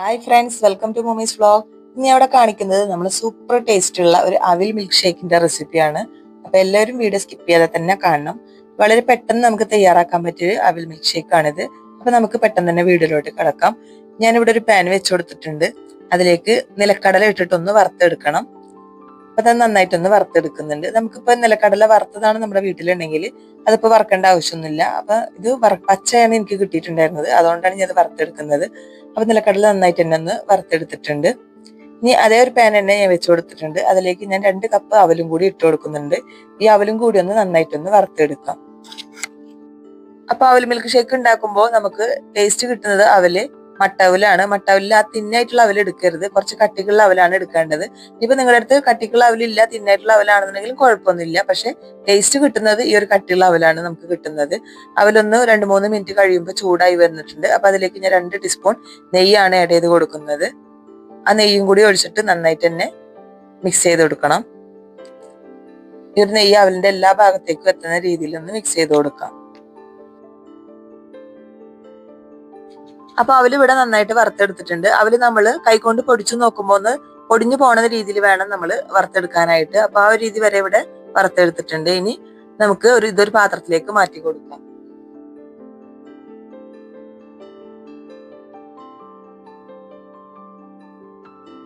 Hi friends welcome to മൂമീസ് vlog ഇനി അവിടെ കാണിക്കുന്നത് നമ്മൾ സൂപ്പർ ടേസ്റ്റ് ഉള്ള ഒരു അവിൽ മിൽക്ക് ഷേക്കിന്റെ റെസിപ്പിയാണ് അപ്പൊ എല്ലാവരും വീഡിയോ സ്കിപ്പ് ചെയ്യാതെ തന്നെ കാണണം. വളരെ പെട്ടെന്ന് നമുക്ക് തയ്യാറാക്കാൻ പറ്റിയ ഒരു അവിൽ മിൽക്ക് ഷേക്ക് ആണിത്. അപ്പൊ നമുക്ക് പെട്ടെന്ന് തന്നെ വീഡിയോയിലോട്ട് കിടക്കാം. ഞാനിവിടെ ഒരു പാൻ വെച്ച് കൊടുത്തിട്ടുണ്ട്. അതിലേക്ക് നിലക്കടല ഇട്ടിട്ടൊന്ന് വറുത്തെടുക്കണം. അപ്പൊ അത് നന്നായിട്ടൊന്ന് വറുത്തെടുക്കുന്നുണ്ട്. നമുക്കിപ്പോ നിലക്കടല വറുത്തതാണ് നമ്മുടെ വീട്ടിലുണ്ടെങ്കിൽ അതിപ്പോ വറക്കേണ്ട ആവശ്യമൊന്നുമില്ല. അപ്പൊ ഇത് പച്ചയാണ് എനിക്ക് കിട്ടിയിട്ടുണ്ടായിരുന്നത്. അതുകൊണ്ടാണ് ഞാൻ വറുത്തെടുക്കുന്നത്. അപ്പൊ നിലക്കടല നന്നായിട്ട് തന്നെ ഒന്ന് വറുത്തെടുത്തിട്ടുണ്ട്. ഇനി അതേ ഒരു പാൻ തന്നെ ഞാൻ വെച്ച് കൊടുത്തിട്ടുണ്ട്. അതിലേക്ക് ഞാൻ രണ്ട് കപ്പ് അവലും കൂടി ഇട്ട് കൊടുക്കുന്നുണ്ട്. ഈ അവലും കൂടി ഒന്ന് നന്നായിട്ടൊന്ന് വറുത്തെടുക്കാം. അപ്പൊ അവൽ മിൽക്ക് ഷേക്ക് ഉണ്ടാക്കുമ്പോൾ നമുക്ക് ടേസ്റ്റ് കിട്ടുന്നത് അവൽ മട്ടവലാണ്. മട്ടവിലിൽ ആ തിന്നായിട്ടുള്ള അവൽ എടുക്കരുത്. കുറച്ച് കട്ടിക്കുള്ള അവലാണ് എടുക്കേണ്ടത്. ഇപ്പൊ നിങ്ങളുടെ അടുത്ത് കട്ടിക്കുള്ള അവലില്ല തിന്നായിട്ടുള്ള അവലാണെന്നുണ്ടെങ്കിലും കുഴപ്പമൊന്നുമില്ല. പക്ഷെ ടേസ്റ്റ് കിട്ടുന്നത് ഈ ഒരു കട്ടിയുള്ള അവലാണ് നമുക്ക് കിട്ടുന്നത്. അവലൊന്ന് രണ്ട് മൂന്ന് മിനിറ്റ് കഴിയുമ്പോൾ ചൂടായി വന്നിട്ടുണ്ട്. അപ്പൊ അതിലേക്ക് ഞാൻ രണ്ട് ടീസ്പൂൺ നെയ്യാണ് ആഡ് ചെയ്ത് കൊടുക്കുന്നത്. ആ നെയ്യും കൂടി ഒഴിച്ചിട്ട് നന്നായിട്ട് തന്നെ മിക്സ് ചെയ്ത് കൊടുക്കണം. ഈ ഒരു നെയ്യ് അവലിന്റെ എല്ലാ ഭാഗത്തേക്കും എത്തുന്ന രീതിയിൽ ഒന്ന് മിക്സ് ചെയ്ത് കൊടുക്കാം. അപ്പൊ അവൽ ഇവിടെ നന്നായിട്ട് വറുത്തെടുത്തിട്ടുണ്ട്. അവൽ നമ്മൾ കൈകൊണ്ട് പൊടിച്ചു നോക്കുമ്പോൾ ഒന്ന് പൊടിഞ്ഞു പോണ രീതിയിൽ വേണം നമ്മൾ വറുത്തെടുക്കാനായിട്ട്. അപ്പൊ ആ ഒരു രീതി വരെ ഇവിടെ വറുത്തെടുത്തിട്ടുണ്ട്. ഇനി നമുക്ക് ഒരു ഇതൊരു പാത്രത്തിലേക്ക് മാറ്റി കൊടുക്കാം.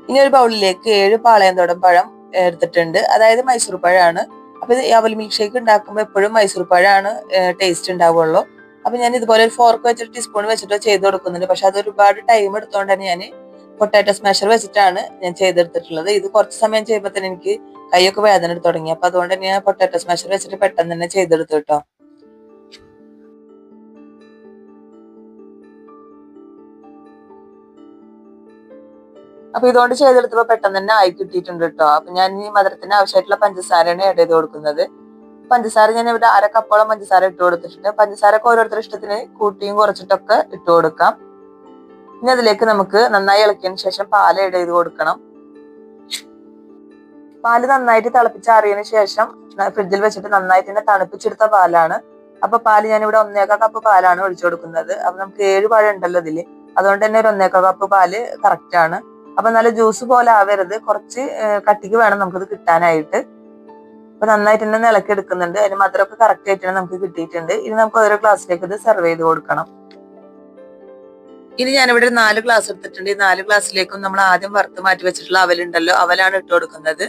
ഇനി ഒരു ബൗളിലേക്ക് ഏഴ് പാളയന്തോടം പഴം എടുത്തിട്ടുണ്ട്. അതായത് മൈസൂർ പഴമാണ്. അപ്പൊ ഇത് അവൽ മിൽക്ക് ഷേക്ക് ഉണ്ടാക്കുമ്പോൾ എപ്പോഴും മൈസൂർ പഴമാണ് ടേസ്റ്റ് ഉണ്ടാവുള്ളൂ. അപ്പൊ ഞാൻ ഇതുപോലെ ഒരു ഫോർക്ക് വെച്ചിട്ട് ടീസ്പൂൺ വെച്ചിട്ടോ ചെയ്ത് കൊടുക്കുന്നുണ്ട്. പക്ഷെ അത് ഒരുപാട് ടൈം എടുത്തോണ്ടാണ് ഞാൻ പൊട്ടാറ്റോ സ്മാഷർ വെച്ചിട്ടാണ് ഞാൻ ചെയ്തെടുത്തിട്ടുള്ളത്. ഇത് കുറച്ച് സമയം ചെയ്യുമ്പോൾ തന്നെ എനിക്ക് കൈയൊക്കെ വേദന എടുത്ത് തുടങ്ങി. അപ്പൊ അതുകൊണ്ട് തന്നെ ഞാൻ പൊട്ടാറ്റോ സ്മാഷർ വെച്ചിട്ട് പെട്ടെന്ന് തന്നെ ചെയ്തെടുത്തു കേട്ടോ. അപ്പൊ ഇതുകൊണ്ട് ചെയ്തെടുത്തപ്പോ പെട്ടെന്ന് തന്നെ ആയി കിട്ടിയിട്ടുണ്ട് കേട്ടോ. അപ്പൊ ഞാൻ ഈ മധുരത്തിന് ആവശ്യമായിട്ടുള്ള പഞ്ചസാരയാണ് ഇട ചെയ്ത് കൊടുക്കുന്നത്. പഞ്ചസാര ഞാൻ ഇവിടെ അര പഞ്ചസാര ഇട്ട് കൊടുത്തിട്ടുണ്ട്. പഞ്ചസാരക്ക് ഓരോരുത്തരുടെ ഇഷ്ടത്തിന് കൂട്ടിയും കുറച്ചിട്ടൊക്കെ ഇട്ട് കൊടുക്കാം. ഇനി അതിലേക്ക് നമുക്ക് നന്നായി ഇളക്കിയതിന് ശേഷം പാൽ ഇട ചെയ്ത് കൊടുക്കണം. പാൽ നന്നായിട്ട് തിളപ്പിച്ചാറിയതിനു ശേഷം ഫ്രിഡ്ജിൽ വെച്ചിട്ട് നന്നായിട്ട് തന്നെ തണുപ്പിച്ചെടുത്ത പാലാണ്. അപ്പൊ പാൽ ഞാൻ ഇവിടെ ഒന്നേക്കാ കപ്പ് പാലാണ് ഒഴിച്ചു കൊടുക്കുന്നത്. അപ്പൊ നമുക്ക് ഏഴ് പഴം ഉണ്ടല്ലോ ഇതിൽ. അതുകൊണ്ട് തന്നെ ഒരു ഒന്നേക്കാ കപ്പ് പാൽ കറക്റ്റ് ആണ്. അപ്പൊ നല്ല ജ്യൂസ് പോലെ ആവരുത്. കുറച്ച് കട്ടിക്ക് വേണം നമുക്കത് കിട്ടാനായിട്ട്. അപ്പൊ നന്നായിട്ട് തന്നെ നിലക്കെടുക്കുന്നുണ്ട്. എടുക്കുന്നുണ്ട് അതിന് മധുരമൊക്കെ കറക്റ്റ് ആയിട്ട് നമുക്ക് കിട്ടിയിട്ടുണ്ട്. ഇനി നമുക്ക് ഓരോ ക്ലാസ്സിലേക്ക് ഇത് സെർവ് ചെയ്ത് കൊടുക്കണം. ഇനി ഞാനിവിടെ നാല് ഗ്ലാസ് എടുത്തിട്ടുണ്ട്. ഈ നാല് ഗ്ലാസ്സിലേക്കും നമ്മൾ ആദ്യം വറുത്ത് മാറ്റി വെച്ചിട്ടുള്ള അവലുണ്ടല്ലോ അവലാണ് ഇട്ട് കൊടുക്കുന്നത്.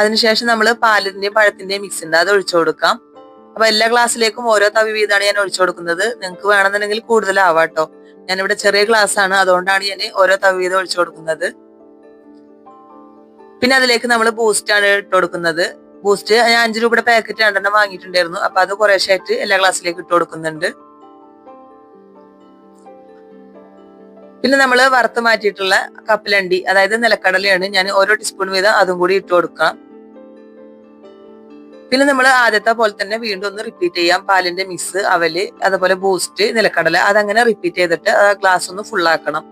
അതിനുശേഷം നമ്മൾ പാലിന്റെയും പഴത്തിന്റെയും മിക്സ് ഉണ്ട്. അത് ഒഴിച്ചു കൊടുക്കാം. അപ്പൊ എല്ലാ ഗ്ലാസ്സിലേക്കും ഓരോ തവി വീതാണ് ഞാൻ ഒഴിച്ചു കൊടുക്കുന്നത്. നിങ്ങൾക്ക് വേണമെന്നുണ്ടെങ്കിൽ കൂടുതലാവാട്ടോ ഞാനിവിടെ ചെറിയ ഗ്ലാസ് ആണ്. അതുകൊണ്ടാണ് ഞാൻ ഓരോ തവി വീതം ഒഴിച്ചു കൊടുക്കുന്നത്. പിന്നെ അതിലേക്ക് നമ്മൾ ബൂസ്റ്റ് ആണ് ഇട്ട് കൊടുക്കുന്നത്. ബൂസ്റ്റ്. ഞാൻ അഞ്ച് രൂപയുടെ പാക്കറ്റ് രണ്ടെണ്ണം വാങ്ങിയിട്ടുണ്ടായിരുന്നു. അപ്പൊ അത് കുറേശ്ശായിട്ട് എല്ലാ ഗ്ലാസ്സിലേക്ക് ഇട്ട് കൊടുക്കുന്നുണ്ട്. പിന്നെ നമ്മൾ വറുത്ത് മാറ്റിയിട്ടുള്ള കപ്പലണ്ടി അതായത് നിലക്കടലയാണ് ഞാൻ ഓരോ ടീസ്പൂൺ വീതം അതും കൂടി ഇട്ട് കൊടുക്കാം. പിന്നെ നമ്മൾ ആദ്യത്തെ പോലെ തന്നെ വീണ്ടും ഒന്ന് റിപ്പീറ്റ് ചെയ്യാം. പാലിന്റെ മിസ് അവൽ അതുപോലെ ബൂസ്റ്റ് നിലക്കടല അതങ്ങനെ റിപ്പീറ്റ് ചെയ്തിട്ട് ആ ഗ്ലാസ് ഒന്ന് ഫുൾ ആക്കണം.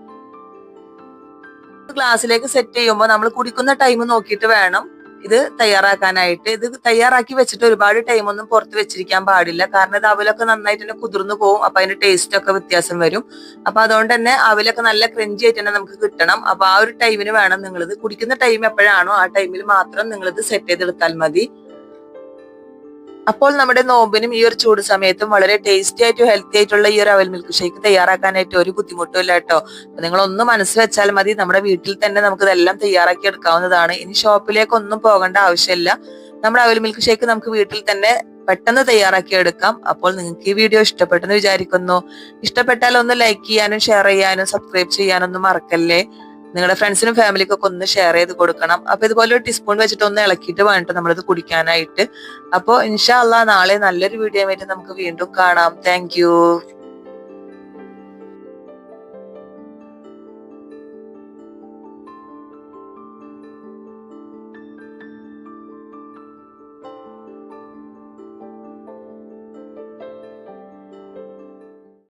ഗ്ലാസ്സിലേക്ക് സെറ്റ് ചെയ്യുമ്പോൾ നമ്മൾ കുടിക്കുന്ന ടൈം നോക്കിയിട്ട് വേണം. ഇത് തയ്യാറാക്കാനായിട്ട് ഇത് തയ്യാറാക്കി വെച്ചിട്ട് ഒരുപാട് ടൈം ഒന്നും പുറത്ത് വെച്ചിരിക്കാൻ പാടില്ല. കാരണം ഇത് അവലൊക്കെ നന്നായിട്ട് തന്നെ കുതിർന്നു പോകും അപ്പൊ അതിന്റെ ടേസ്റ്റ് ഒക്കെ വ്യത്യാസം വരും. അപ്പൊ അതുകൊണ്ട് തന്നെ അവലൊക്കെ നല്ല ക്രഞ്ചി ആയിട്ട് തന്നെ നമുക്ക് കിട്ടണം. അപ്പൊ ആ ഒരു ടൈമിന് വേണം നിങ്ങളിത് കുടിക്കുന്ന ടൈം എപ്പോഴാണോ ആ ടൈമിൽ മാത്രം നിങ്ങളിത് സെറ്റ് ചെയ്തെടുത്താൽ മതി. അപ്പോൾ നമ്മുടെ നോമ്പിനും ഈ ഒരു ചൂട് സമയത്തും വളരെ ടേസ്റ്റി ആയിട്ടും ഹെൽത്തി ആയിട്ടുള്ള ഈ ഒരു അവൽ മിൽക്ക് ഷേക്ക് തയ്യാറാക്കാനായിട്ട് ഒരു ബുദ്ധിമുട്ടും ഇല്ല കേട്ടോ. നിങ്ങൾ ഒന്ന് മനസ്സ് വെച്ചാൽ മതി. നമ്മുടെ വീട്ടിൽ തന്നെ നമുക്ക് ഇതെല്ലാം തയ്യാറാക്കി എടുക്കാവുന്നതാണ്. ഇനി ഷോപ്പിലേക്ക് ഒന്നും പോകേണ്ട ആവശ്യമില്ല. നമ്മുടെ അവൽ മിൽക്ക് ഷേക്ക് നമുക്ക് വീട്ടിൽ തന്നെ പെട്ടെന്ന് തയ്യാറാക്കി എടുക്കാം. അപ്പോൾ നിങ്ങൾക്ക് ഈ വീഡിയോ ഇഷ്ടപ്പെട്ടെന്ന് വിചാരിക്കുന്നു. ഇഷ്ടപ്പെട്ടാൽ ഒന്ന് ലൈക്ക് ചെയ്യാനും ഷെയർ ചെയ്യാനും സബ്സ്ക്രൈബ് ചെയ്യാനൊന്നും മറക്കല്ലേ? നിങ്ങളുടെ ഫ്രണ്ട്സിനും ഫാമിലിക്കൊക്കെ ഒന്ന് ഷെയർ ചെയ്ത് കൊടുക്കണം. അപ്പൊ ഇതുപോലെ ഒരു ടീസ്പൂൺ വെച്ചിട്ട് ഒന്ന് ഇളക്കിയിട്ട് വേണ്ടിട്ട് നമ്മളിത് കുടിക്കാനായിട്ട്. അപ്പോൾ ഇൻഷാ അള്ളാ നാളെ നല്ലൊരു വീഡിയോ ആയിട്ട് നമുക്ക് വീണ്ടും കാണാം. താങ്ക്